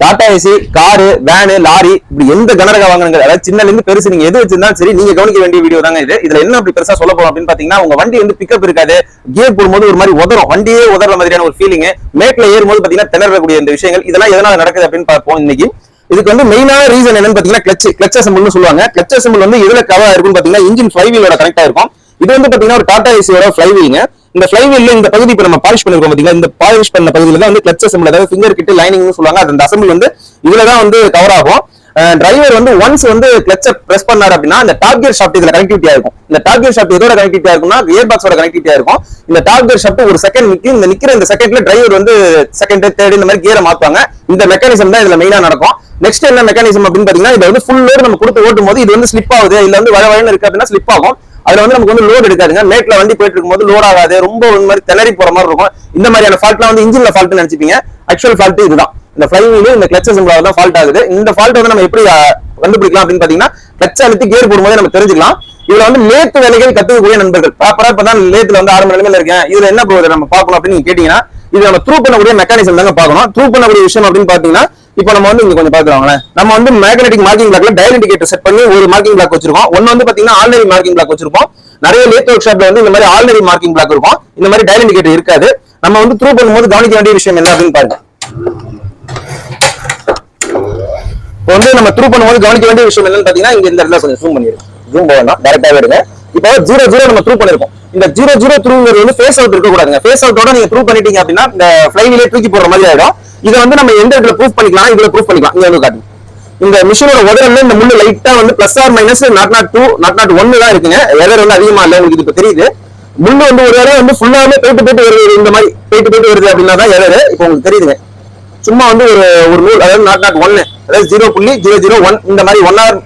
Tata AC car van lorry இப்படி எந்த கனரக வாங்குறீங்க அதாவது சின்னல இருந்து பெருசு நீங்க எது வச்சிருந்தாலும் சரி நீங்க கவனிக்க வேண்டிய வீடியோ தாங்க இது. இதுல என்ன அப்படி பெருசா சொல்ல போறோம் அப்படின்னு பாத்தீங்கன்னா உங்க வண்டி வந்து பிக்கப் இருக்காது. கியர் போடும்போது ஒரு மாதிரி உதறும். வண்டியே உதற மாதிரியான ஒரு ஃபீலிங் மேட்ல ஏறும்போது பாத்தீங்கன்னா திணறக்கூடிய இந்த விஷயங்கள் இதெல்லாம் எதனால நடக்குது அப்படின்னு பார்ப்போம் இன்னைக்கு. இதுக்கு வந்து மெயினான ரீசன் என்னன்னு பாத்தீங்கன்னா கிளச் கிளச் அசம்பிள்னு சொல்லுவாங்க. கிளச் அசம்பிள் வந்து எதுல கவர் இருக்கும்னு பாத்தீங்கன்னா இன்ஜின் ஃபிளைவீலோட கனெக்ட் ஆயிருக்கும். இது வந்து பாத்தீங்கன்னா ஒரு டாடா ஏசியோட ஃபிளைவீங்க இந்த ஃபிளைவீல்ல இந்த பகுதி இப்ப நம்ம பாலிஷ் பண்ணிருக்கோம் பாத்தீங்கன்னா இந்த பாலிஷ் பண்ண பகுதியில தான் வந்து கிளச் அசம்பிள் அதாவது ஃபிங்கர் கிட்டு லைனிங்னு சொல்லுவாங்க. அந்த அசம்பிள் வந்து இதுலதான் வந்து கவர் ஆகும். டிரைவர் வந்து ஒன்ஸ் வந்து கிளச்ச பிரஸ் பண்ணாரு அப்படின்னா இந்த டாப் கியர் ஷாஃப்ட் இதுல கனெக்டிவிட்டியா இருக்கும் இந்த டாப் கியர் ஷாஃப்ட் எதோட கனெக்டிவிட்டியா இருக்கும்னா கியர் பாக்ஸோட கனெக்டிவிட்டியா இருக்கும் இந்த டாப் கியர் ஷாஃப்ட் ஒரு செகண்ட் நிக்கும் இந்த நிக்கிற இந்த செகண்ட்ல டிரைவர் வந்து செகண்ட் தேர்ட் இந்த மாதிரி கியரை மாத்துவாங்க. இந்த மெக்கானிசம் தான் இதுல மெயினா நடக்கும். நெக்ஸ்ட் என்ன மெக்கானிசம் அப்படின்னு பாத்தீங்கன்னா இது வந்து ஃபுல் லோடு நம்ம கொடுத்து ஓட்டும் போது இது வந்து ஸ்லிப் ஆகுது. இல்ல வந்து வழ வழன்னு இருக்கு அப்படின்னா ஸ்லிப் ஆகும். அதுல வந்து நமக்கு வந்து லோடு எடுக்காதுங்க. மேட்ல வண்டி போயிட்டு இருக்கும்போது லோட் ஆகாது. ரொம்ப ஒரு மாதிரி திணறி போற மாதிரி இருக்கும். இந்த மாதிரியான ஃபால்ட்லாம் வந்து இன்ஜின்ல ஃபால்ட் நினைச்சிப்பீங்க. ஆக்சுவல் ஃபால்ட் இதுதான். இந்த ஃபிளைவீல் இந்த கிளச் அசம்பிளால தான் ஃபால்ட் ஆகுது. இந்த ஃபால்ட் வந்து நம்ம எப்படி கண்டுபிடிக்கலாம் அப்படின்னு பாத்தீங்கன்னா கிளச் அழுத்தி கேர் போடும்போது நம்ம தெரிஞ்சுக்கலாம். இதுல வந்து லேத்து வேலைகள் கத்துக்கக்கூடிய நண்பர்கள். ப்ராப்பரா இப்பதான் லேத்துல வந்து ஆரம்ப நிலைமையில இருக்கேன். இதுல என்ன போகுது? நம்ம பார்க்கணும் அப்படின்னு நீங்க கேட்டீங்கன்னா இது நம்ம த்ரூ பண்ணக்கூடிய மெக்கானிசம் தாங்க பார்க்கணும். த்ரூ பண்ணக்கூடிய விஷயம் அப்படின்னு பாத்தீங்கன்னா இப்போ நம்ம வந்து இங்க கொஞ்சம் பாத்துக்கோங்களேன். நம்ம வந்து மேக்னெட்டிக் மார்க்கிங் பிளாக்ல டயல் இண்டிகேட்டர் செட் பண்ணி ஒரு மார்க்கிங் பிளாக் வச்சிருக்கோம். ஒன்னு வந்து பாத்தீங்கன்னா ஆல்ரெடி மார்க்கிங் பிளாக் வச்சிருக்கோம். நிறைய லேத் ஒர்க் ஷாப்ல வந்து இந்த மாதிரி ஆல்ரெடி மார்க்கிங் பிளாக் இருக்கும். இந்த மாதிரி டயல் இண்டிகேட்டர் இருக்காது. நம்ம வந்து த்ரூ பண்ணும்போது கவனிக்க வேண்டிய விஷயம் என்ன அப்படின்னு பாருங்க. இப்போ வந்து நம்ம த்ரூ பண்ணும்போது கவனிக்க வேண்டிய விஷயம் என்னன்னு பாத்தீங்கன்னா இங்க இந்த இடத்துல கொஞ்சம் ஜூம் பண்ணிடுறோம் ஜூம் போகலாம். டேரக்டாவே எடுங்க. இப்போ ஜீரோ ஜீரோ நம்ம த்ரூ பண்ணிருக்கோம். இந்த ஜீரோ ஜீரோ த்ரூங்கிறது வந்து ஃபேஸ் அவுட் இருக்க கூடாதுங்க. ஃபேஸ் அவுட்டோட நீங்க த்ரூ பண்ணிட்டீங்க அப்படின்னா இந்த ஃபிளைவிலே தூக்கி போடுற மாதிரி ஆயிடும். இதை வந்து நம்ம எந்த இடத்துல ப்ரூஃப் பண்ணிக்கலாம் இதுல ப்ரூஃப் பண்ணிக்கலாம். இங்க வந்து காட்டுங்க இந்த மிஷினோட உதரல்ல இந்த முள்ளு லைட்டா வந்து plus or minus nought nought two nought nought ஒன்னு தான் இருக்குங்க. எதர் வந்து அதிகமா இல்ல உங்களுக்கு இப்ப தெரியுது. முள்ளு வந்து ஒரு வேலையை வந்து ஃபுல்லாவே போயிட்டு போயிட்டு வருது இந்த மாதிரி போயிட்டு போயிட்டு வருது அப்படின்னா தான் எதர் இப்போ உங்களுக்கு தெரியுதுங்க. சும்மா வந்து ஒரு ஒரு நூல் அதாவது நாட் நாட் ஒன்னு அதாவது ஜீரோ புள்ளி ஜீரோ ஜீரோ ஒன் இந்த மாதிரி ஒன் ஆர்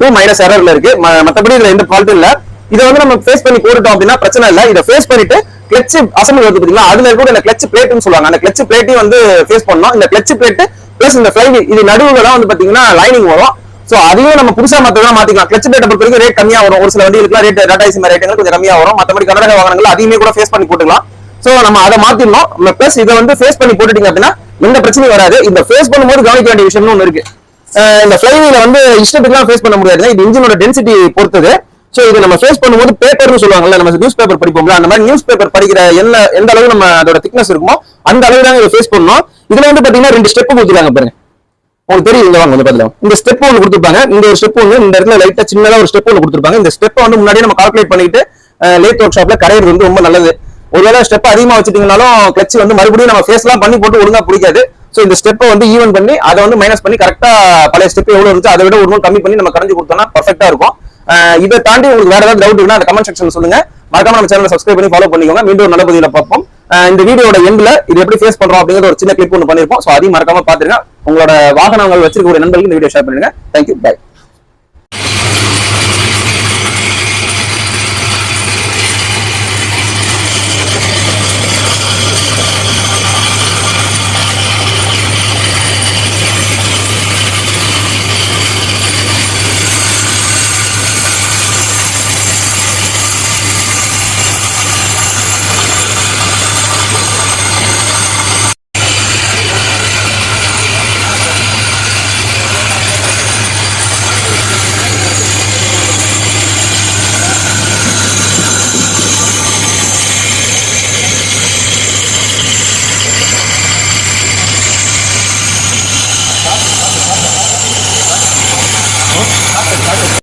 டூ மைனஸ் எரர்ல இருக்கு. ம- இதுல எந்த ஃபால்ட்டும் இல்லை. இதை வந்து நம்ம ஃபேஸ் பண்ணி போட்டுட்டோம் அப்படின்னா பிரச்சனை இல்லை. இதை ஃபேஸ் பண்ணிட்டு கிளச் அசம்பிள் வருது பார்த்தீங்கன்னா அதுல இருக்க இந்த கிளச் பிளேட்னு சொல்லுவாங்க. அந்த கிளச் பிளேட்டையும் வந்து ஃபேஸ் பண்ணோம் இந்த கிளச் பிளேட் பிளஸ் இந்த ஃபிளைவில் இது நடுவில் தான் வந்து பாத்தீங்கன்னா லைனிங் வரும். சோ அதையும் நம்ம புதுசா மத்ததான் மாத்திக்கலாம். கிளச் பிளேட்டை பொறுத்த வரைக்கும் ரேட் கம்மியா வரும். ஒரு சில வண்டிகளுக்கு ரேட் டாடா ஏசி ரேட்டுகள் கொஞ்சம் கம்மியா வரும். மத்தபடி கர்நாடக வாகனங்கள் அதையுமே கூட ஃபேஸ் பண்ணி போட்டுக்கலாம். சோ நம்ம அதை மாத்திடணும். பிளஸ் இதை வந்து ஃபேஸ் பண்ணி போட்டுட்டீங்க அப்படின்னா எந்த பிரச்சனையும் வராது. இந்த ஃபேஸ் பண்ணும்போது கவனிக்க வேண்டிய விஷயம்னு ஒன்று இருக்கு. இந்த ஃபிளைவீல வந்து இஷ்டத்துக்குலாம் ஃபேஸ் பண்ண முடியாது இது இன்ஜினோட டென்சிட்டி பொறுத்தது. ஸோ இது நம்ம ஃபேஸ் பண்ணும்போது பேப்பர்னு சொல்லுவாங்கல்ல நம்ம நியூஸ் பேப்பர் படிப்போம்ல அந்த மாதிரி நியூஸ் பேப்பர் படிக்கிற என்ன எந்த அளவு நம்ம அதோட திக்னஸ் இருக்குமோ அந்த அளவு தான் இதை ஃபேஸ் பண்ணோம் இதுல வந்து பாத்தீங்கன்னா ரெண்டு ஸ்டெப் கொடுத்துருக்காங்க பாருங்க. உங்களுக்கு தெரியும் இங்க வாங்க வந்து பாத்துக்கலாம் இந்த ஸ்டெப் ஒன்று கொடுத்துருப்பாங்க. இந்த ஒரு ஸ்டெப் ஒன்று இந்த இடத்துல லைட்டா சின்னதாக ஒரு ஸ்டெப் ஒன்று கொடுத்துருப்பாங்க. இந்த ஸ்டெப் வந்து முன்னாடியே நம்ம கால்குலேட் பண்ணிட்டு லேத் ஒர்க் ஷாப்ல கரையிறது வந்து ரொம்ப நல்லது. ஒருவேளை ஸ்டெப் அதிகமா வச்சுட்டீங்கனாலும் கிளச் வந்து மறுபடியும் நம்ம ஃபேஸ்லாம் பண்ணி போட்டு ஒழுங்கா பிடிக்காது. ஸோ இந்த ஸ்டெப்பை வந்து ஈவன் பண்ணி அதை வந்து மைனஸ் பண்ணி கரெக்டா பழைய ஸ்டெப் எவ்வளவு இருந்துச்சு அதை விட ஒரு கம்மி பண்ணி நம்ம கரைஞ்சு கொடுத்தோம்னா பர்ஃபெக்டா இருக்கும். இதை தாண்டி உங்களுக்கு வேற ஏதாவது டவுட் இருக்குன்னா அந்த கமெண்ட் செக்ஷன் சொல்லுங்க. மறக்காம நம்ம சேனலை சப்ஸ்கிரைப் பண்ணி ஃபாலோ பண்ணிக்கோங்க. மீண்டும் ஒரு நல்ல பதில பார்ப்போம். இந்த வீடியோட எண்ட்ல இது எப்படி ஃபேஸ் பண்றோம் அப்படிங்கிற ஒரு சின்ன கிளிப் ஒன்று பண்ணிருப்போம் ஸோ அதையும் மறக்காம பாத்துருங்க உங்களோட வாகனங்கள் வச்சிருக்க ஒரு நண்பர்களுக்கு இந்த வீடியோ ஷேர் பண்ணுங்க தேங்க்யூ பை